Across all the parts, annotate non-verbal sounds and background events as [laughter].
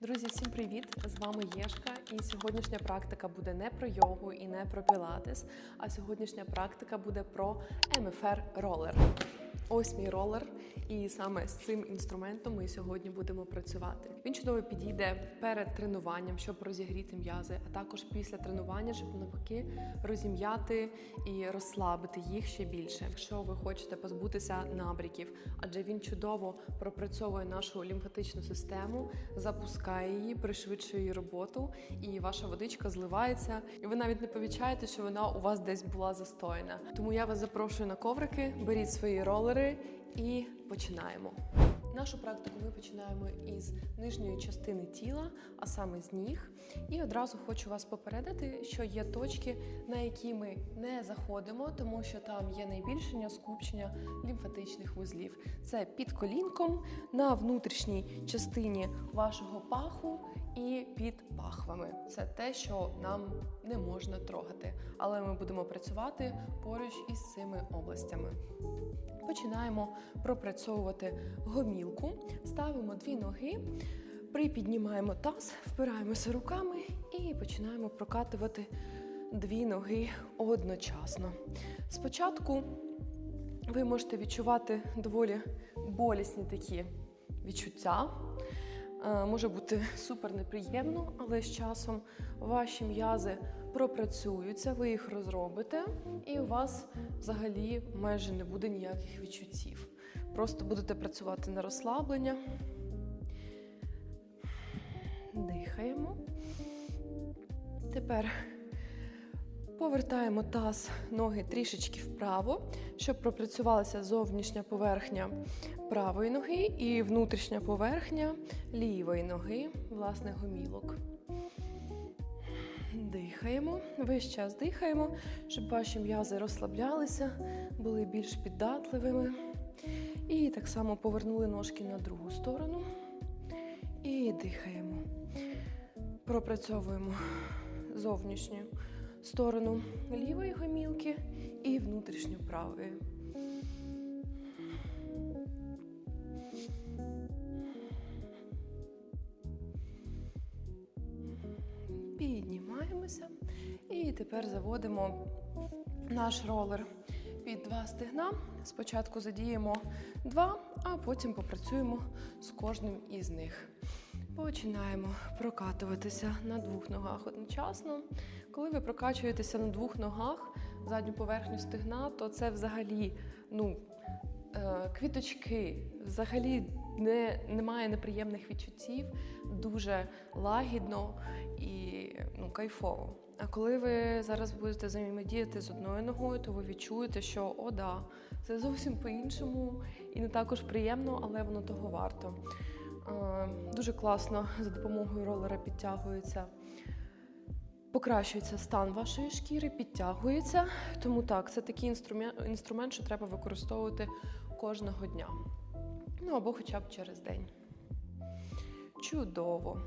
Друзі, всім привіт! З вами Єшка, і сьогоднішня практика буде не про йогу і не про пілатес, а сьогоднішня практика буде про МФР ролер. Ось мій ролер, і саме з цим інструментом ми сьогодні будемо працювати. Він чудово підійде перед тренуванням, щоб розігріти м'язи, а також після тренування, щоб навпаки розім'яти і розслабити їх ще більше. Якщо ви хочете позбутися набріків, адже він чудово пропрацьовує нашу лімфатичну систему, запускає її, пришвидшує її роботу, і ваша водичка зливається, і ви навіть не помічаєте, що вона у вас десь була застояна. Тому я вас запрошую на коврики, беріть свої ролери і починаємо. Нашу практику ми починаємо із нижньої частини тіла, а саме з ніг. І одразу хочу вас попередити, що є точки, на які ми не заходимо, тому що там є найбільшення скупчення лімфатичних вузлів. Це під колінком на внутрішній частині вашого паху і під пахвами. Це те, що нам не можна трогати, але ми будемо працювати поруч із цими областями. Починаємо пропрацьовувати гомілку, ставимо дві ноги, припіднімаємо таз, впираємося руками і починаємо прокатувати дві ноги одночасно. Спочатку ви можете відчувати доволі болісні такі відчуття. Е, Може бути супер неприємно, але з часом ваші м'язи пропрацюються, ви їх розробите, і у вас взагалі майже не буде ніяких відчуттів. Просто будете працювати на розслаблення. Дихаємо. Тепер повертаємо таз ноги трішечки вправо, щоб пропрацювалася зовнішня поверхня правої ноги і внутрішня поверхня лівої ноги, власне, гомілок. Дихаємо, весь час дихаємо, щоб ваші м'язи розслаблялися, були більш піддатливими. І так само повернули ножки на другу сторону. І дихаємо. Пропрацьовуємо зовнішню сторону лівої гомілки і внутрішню правої. Піднімаємося. І тепер заводимо наш ролер під два стегна. Спочатку задіємо два, а потім попрацюємо з кожним із них. Починаємо прокатуватися на двох ногах одночасно. Коли ви прокачуєтеся на двох ногах задню поверхню стегна, то це взагалі ну, е, квіточки, взагалі не, немає неприємних відчуттів, дуже лагідно і ну, кайфово. А коли ви зараз будете взаємодіяти з одною ногою, то ви відчуєте, що о, да, це зовсім по-іншому і не також приємно, але воно того варто. Е, Дуже класно за допомогою ролера підтягується, покращується стан вашої шкіри, підтягується. Тому так, це такий інструмент, що треба використовувати кожного дня. Ну або хоча б через день. Чудово.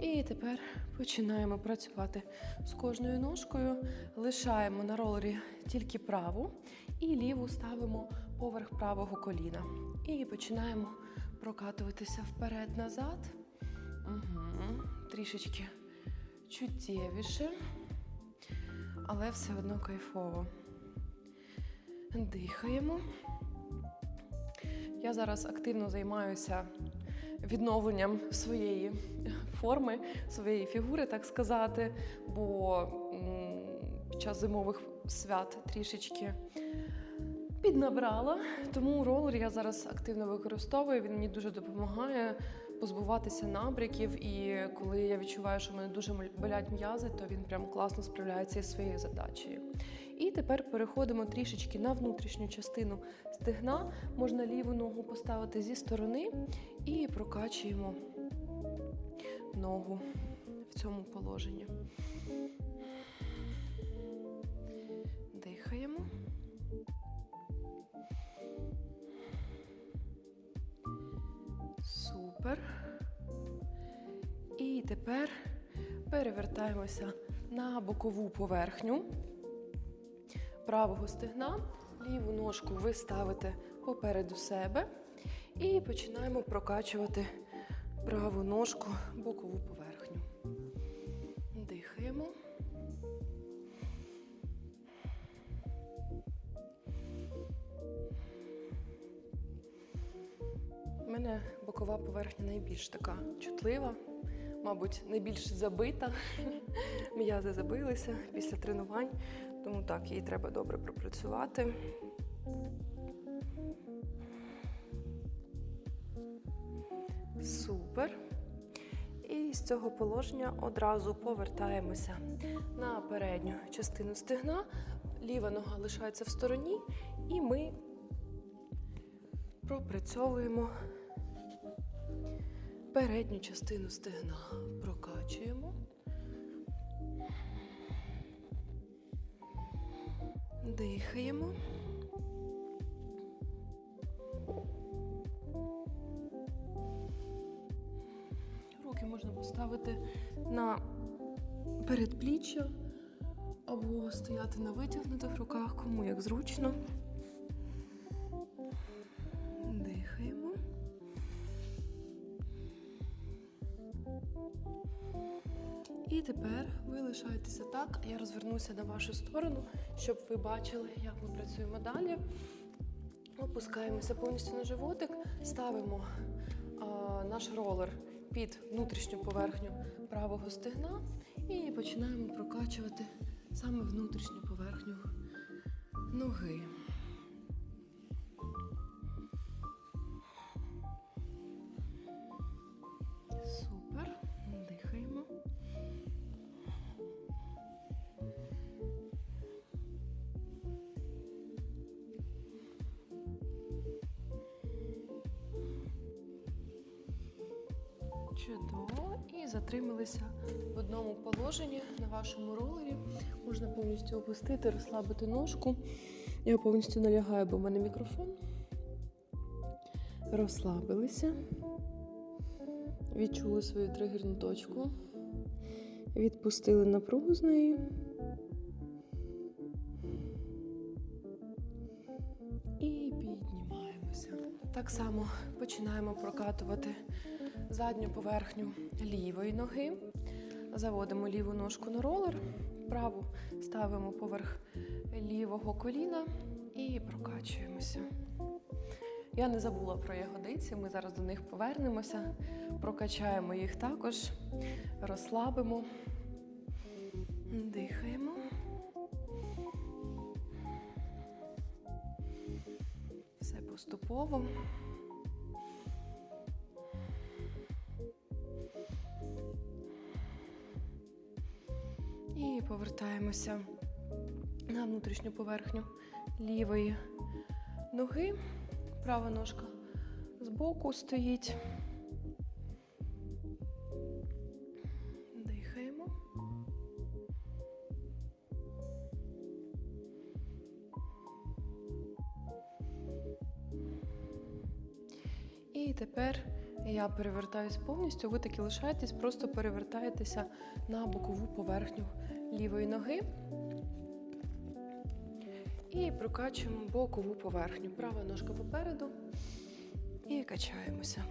І тепер починаємо працювати з кожною ножкою. Лишаємо на ролері тільки праву і ліву ставимо поверх правого коліна. І починаємо прокатуватися вперед-назад. Угу. Трішечки чуттєвіше, але все одно кайфово. Дихаємо. Я зараз активно займаюся відновленням своєї форми, своєї фігури, так сказати, бо під час зимових свят трішечки піднабрала. Тому ролер я зараз активно використовую. Він мені дуже допомагає позбуватися набряків. І коли я відчуваю, що мене дуже болять м'язи, то він прям класно справляється із своєю задачею. І тепер переходимо трішечки на внутрішню частину стегна. Можна ліву ногу поставити зі сторони і прокачуємо ногу в цьому положенні. Супер. І тепер перевертаємося на бокову поверхню правого стегна. Ліву ножку ви ставите попереду себе і починаємо прокачувати праву ножку, бокову поверхню. Бокова поверхня найбільш така чутлива, мабуть, найбільш забита. [laughs] М'язи забилися після тренувань, тому так, її треба добре пропрацювати. Супер. І з цього положення одразу повертаємося на передню частину стегна. Ліва нога лишається в стороні, і ми пропрацьовуємо передню частину стегна. Прокачуємо. Дихаємо. Руки можна поставити на передпліччя або стояти на витягнутих руках, кому як зручно. Лишаєтеся так, а я розвернуся на вашу сторону, щоб ви бачили, як ми працюємо далі. Опускаємося повністю на животик, ставимо а, наш ролер під внутрішню поверхню правого стегна і починаємо прокачувати саме внутрішню поверхню ноги. Положенні на вашому ролері. Можна повністю опустити, розслабити ножку. Я повністю налягаю, бо в мене мікрофон. Розслабилися. Відчули свою тригерну точку. Відпустили напругу з неї. І піднімаємося. Так само починаємо прокатувати задню поверхню лівої ноги. Заводимо ліву ножку на ролер, праву ставимо поверх лівого коліна і прокачуємося. Я не забула про ягодиці, ми зараз до них повернемося, прокачаємо їх також, розслабимо, дихаємо. Все поступово. Повертаємося на внутрішню поверхню лівої ноги. Права ножка збоку стоїть. Перевертаюсь повністю. Ви таки лишаєтесь, просто перевертаєтеся на бокову поверхню лівої ноги. І прокачуємо бокову поверхню. Права ножка попереду. І качаємося.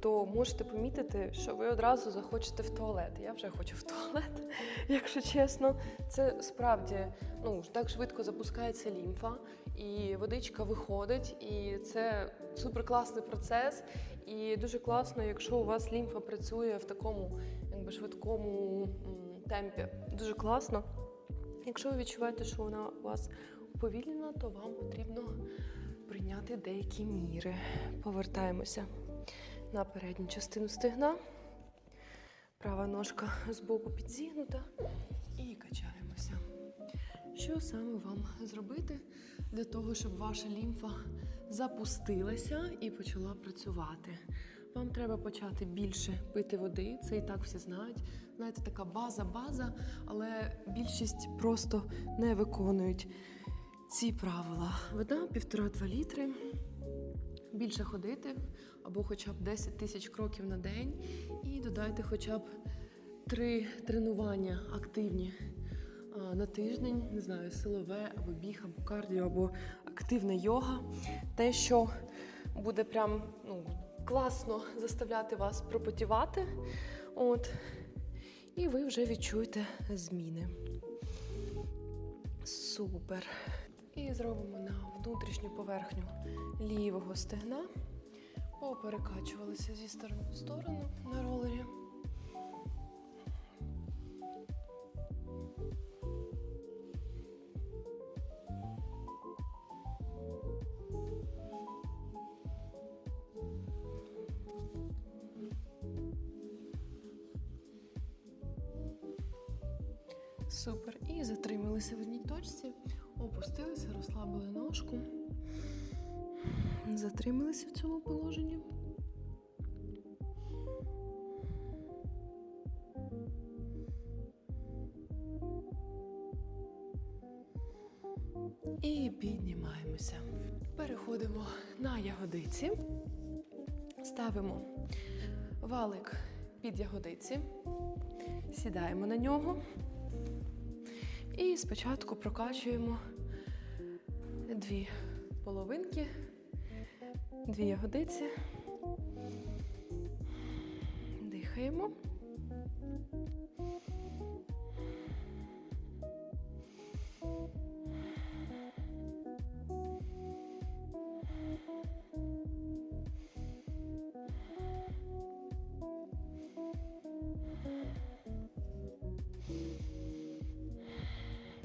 То можете помітити, що ви одразу захочете в туалет. Я вже хочу в туалет, [laughs] якщо чесно. Це справді ну, так швидко запускається лімфа, і водичка виходить, і це суперкласний процес. І дуже класно, якщо у вас лімфа працює в такому якби, швидкому темпі. Дуже класно. Якщо ви відчуваєте, що вона у вас уповільнена, то вам потрібно прийняти деякі міри. Повертаємося на передню частину стегна. Права ножка збоку підзігнута і качаємося. Що саме вам зробити для того, щоб ваша лімфа запустилася і почала працювати? Вам треба почати більше пити води, це і так всі знають. Знаєте, така база-база, але більшість просто не виконують ці правила. Вода 1,5-2 літри. Більше ходити, або хоча б 10 тисяч кроків на день, і додайте хоча б три тренування активні на тиждень, не знаю, силове, або біг, або кардіо, або активна йога. Те, що буде прям ну, класно заставляти вас пропотівати. От. І ви вже відчуєте зміни. Супер. І зробимо на внутрішню поверхню лівого стегна. Поперекачувалися зі сторони в сторону на ролері. Супер. І затрималися в одній точці, опустилися, розслабили ножку. Затрималися в цьому положенні. І піднімаємося. Переходимо на ягодиці. Ставимо валик під ягодиці. Сідаємо на нього. І спочатку прокачуємо дві половинки, дві ягодиці. Дихаємо.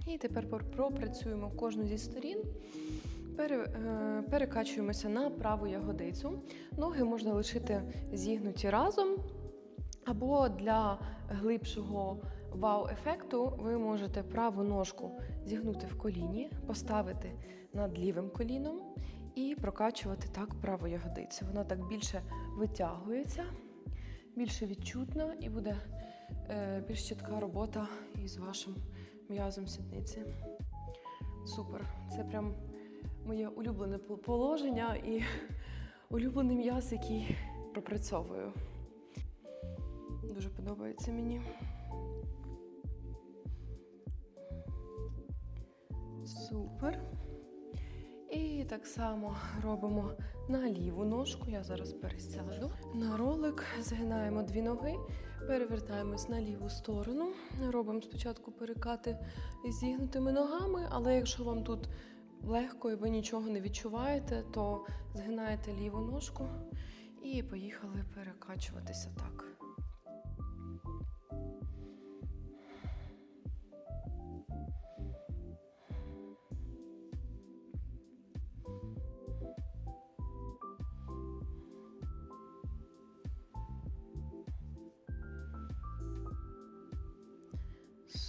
І тепер пропрацюємо кожну зі сторін. Е, перекачуємося на праву ягодицю. Ноги можна лишити зігнуті разом. Або для глибшого вау-ефекту ви можете праву ножку зігнути в коліні, поставити над лівим коліном і прокачувати так праву ягодицю. Вона так більше витягується, більше відчутна і буде е, більш чітка робота із вашим м'язом сідниці. Супер. Це прям моє улюблене положення і [laughs] улюблений м'яз, який пропрацьовую. Дуже подобається мені. Супер. І так само робимо на ліву ножку. Я зараз пересяду. На ролик згинаємо дві ноги, перевертаємось на ліву сторону. Робимо спочатку перекати зігнутими ногами, але якщо вам тут легко і ви нічого не відчуваєте, то згинаєте ліву ножку і поїхали перекачуватися так.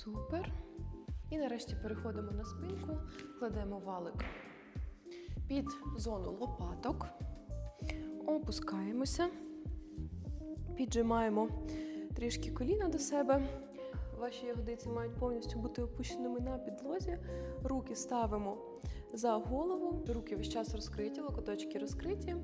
Супер. І нарешті переходимо на спинку, кладемо валик під зону лопаток, опускаємося, піджимаємо трішки коліна до себе. Ваші ягодиці мають повністю бути опущеними на підлозі. Руки ставимо за голову, руки весь час розкриті, локоточки розкриті.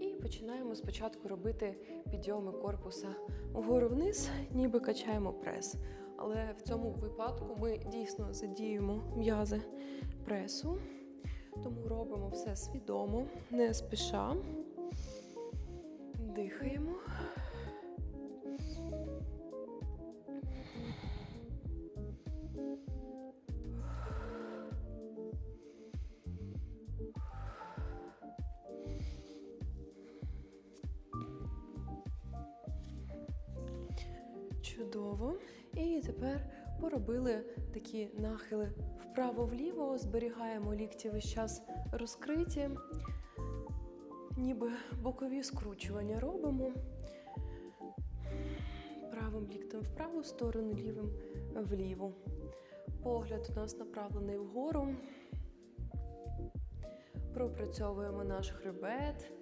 І починаємо спочатку робити підйоми корпуса вгору вниз, ніби качаємо прес. Але в цьому випадку ми дійсно задіємо м'язи пресу, тому робимо все свідомо, не спіша. Дихаємо. Чудово. І тепер поробили такі нахили вправо-вліво, зберігаємо лікті весь час розкриті, ніби бокові скручування робимо. Правим ліктем в праву сторону, лівим вліву. Погляд у нас направлений вгору. Пропрацьовуємо наш хребет,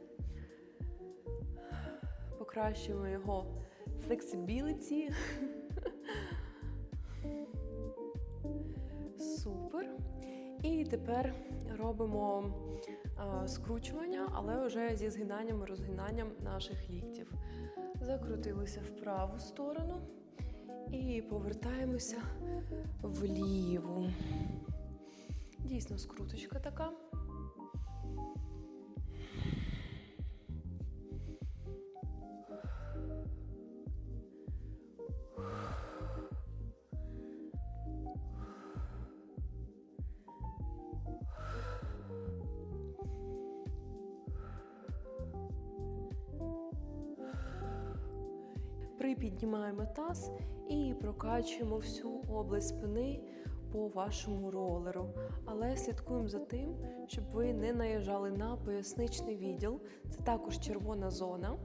покращуємо його flexibility. Тепер робимо скручування, але вже зі згинанням і розгинанням наших ліктів. Закрутилися в праву сторону і повертаємося вліву. Дійсно, скруточка така. Припіднімаємо таз і прокачуємо всю область спини по вашому ролеру. Але слідкуємо за тим, щоб ви не наїжджали на поясничний відділ. Це також червона зона.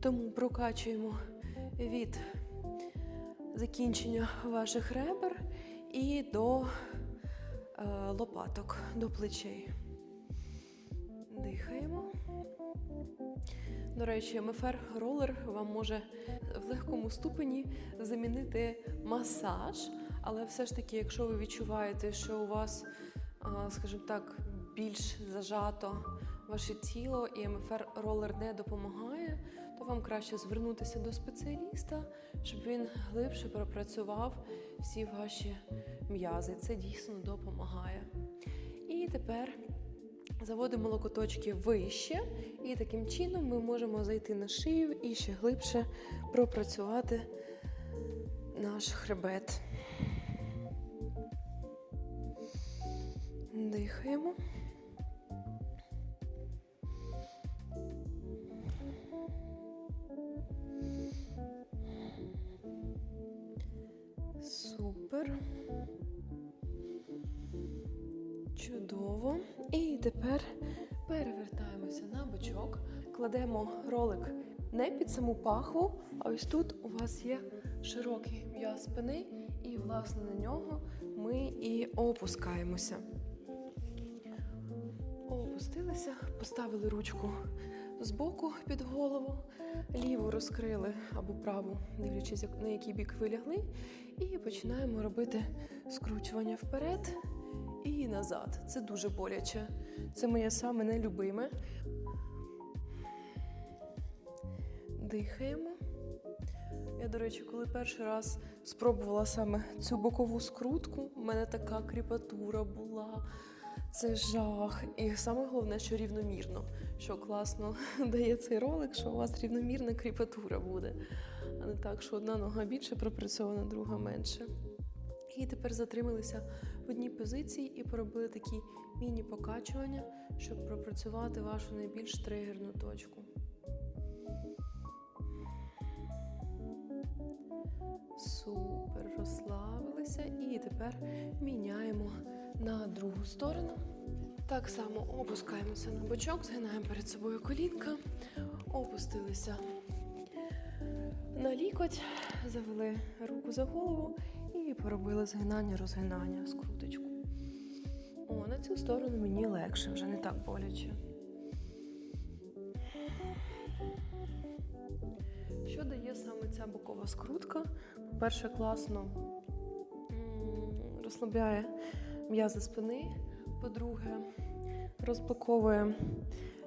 Тому прокачуємо від закінчення ваших ребер і до е, лопаток, до плечей. Дихаємо. До речі, МФР ролер вам може в легкому ступені замінити масаж, але все ж таки, якщо ви відчуваєте, що у вас, скажімо так, більш зажато ваше тіло і МФР ролер не допомагає, то вам краще звернутися до спеціаліста, щоб він глибше пропрацював всі ваші м'язи. Це дійсно допомагає. І тепер Заводимо локоточки вище, і таким чином ми можемо зайти на шию і ще глибше пропрацювати наш хребет. Дихаємо. Супер. Чудово. І тепер перевертаємося на бочок, кладемо ролик не під саму пахву, а ось тут у вас є широкий м'яз спини, і, власне, на нього ми і опускаємося. Опустилися, поставили ручку збоку під голову, ліву розкрили або праву, дивлячись, на який бік ви лягли, і починаємо робити скручування вперед і назад. Це дуже боляче. Це моє саме нелюбиме. Дихаємо. Я, до речі, коли перший раз спробувала саме цю бокову скрутку, у мене така кріпатура була. Це жах. І саме головне, що рівномірно, що класно [laughs] дає цей ролик, що у вас рівномірна кріпатура буде. А не так, що одна нога більше пропрацьована, друга менше. І тепер затрималися в одній позиції і поробили такі міні-покачування, щоб пропрацювати вашу найбільш тригерну точку. Супер, розслабилися. І тепер міняємо на другу сторону. Так само опускаємося на бочок, згинаємо перед собою колінка, опустилися на лікоть, завели руку за голову і поробили згинання, розгинання, скруточку. О, на цю сторону мені легше, вже не так боляче. Що дає саме ця бокова скрутка? По-перше, класно розслабляє м'язи спини. По-друге, розблоковує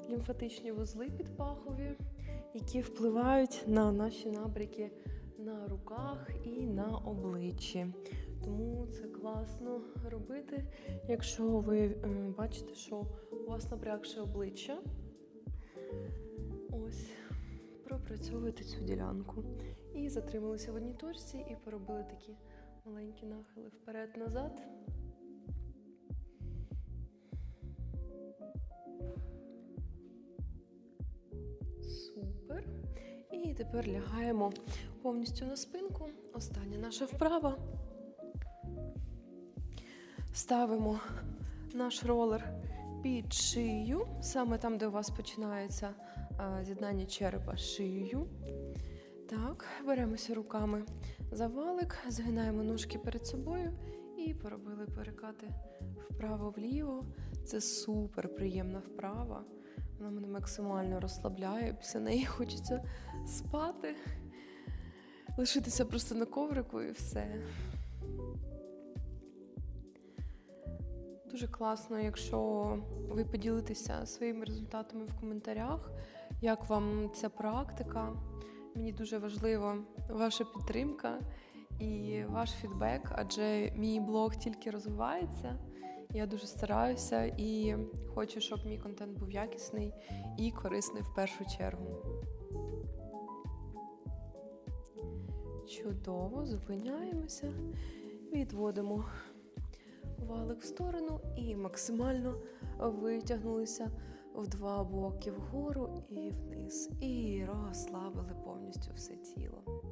лімфатичні вузли підпахові, які впливають на наші набряки на руках і на обличчі. Тому це класно робити, якщо ви бачите, що у вас напрягше обличчя. Ось, пропрацьовуйте цю ділянку. І затрималися в одній точці і поробили такі маленькі нахили вперед-назад. Супер. І тепер лягаємо повністю на спинку. Остання наша вправа. Ставимо наш ролер під шию, саме там, де у вас починається з'єднання черепа з шиєю. Так, беремося руками за валик, згинаємо ножки перед собою і поробили перекати вправо-вліво. Це супер приємна вправа. Вона мене максимально розслабляє. Після неї хочеться спати, лишитися просто на коврику і все. Дуже класно, якщо ви поділитеся своїми результатами в коментарях. Як вам ця практика? Мені дуже важлива ваша підтримка і ваш фідбек, адже мій блог тільки розвивається. Я дуже стараюся і хочу, щоб мій контент був якісний і корисний в першу чергу. Чудово, зупиняємося, відводимо валик в сторону і максимально витягнулися в два боки вгору і вниз. І розслабили повністю все тіло.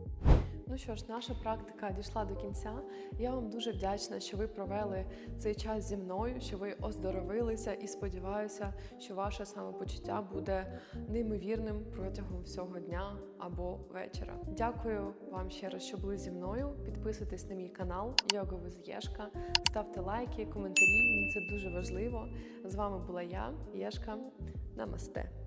Ну що ж, наша практика дійшла до кінця. Я вам дуже вдячна, що ви провели цей час зі мною, що ви оздоровилися і сподіваюся, що ваше самопочуття буде неймовірним протягом всього дня або вечора. Дякую вам ще раз, що були зі мною. Підписуйтесь на мій канал Йога Єшка, ставте лайки, коментарі. Мені це дуже важливо. З вами була я, Єшка. Намасте.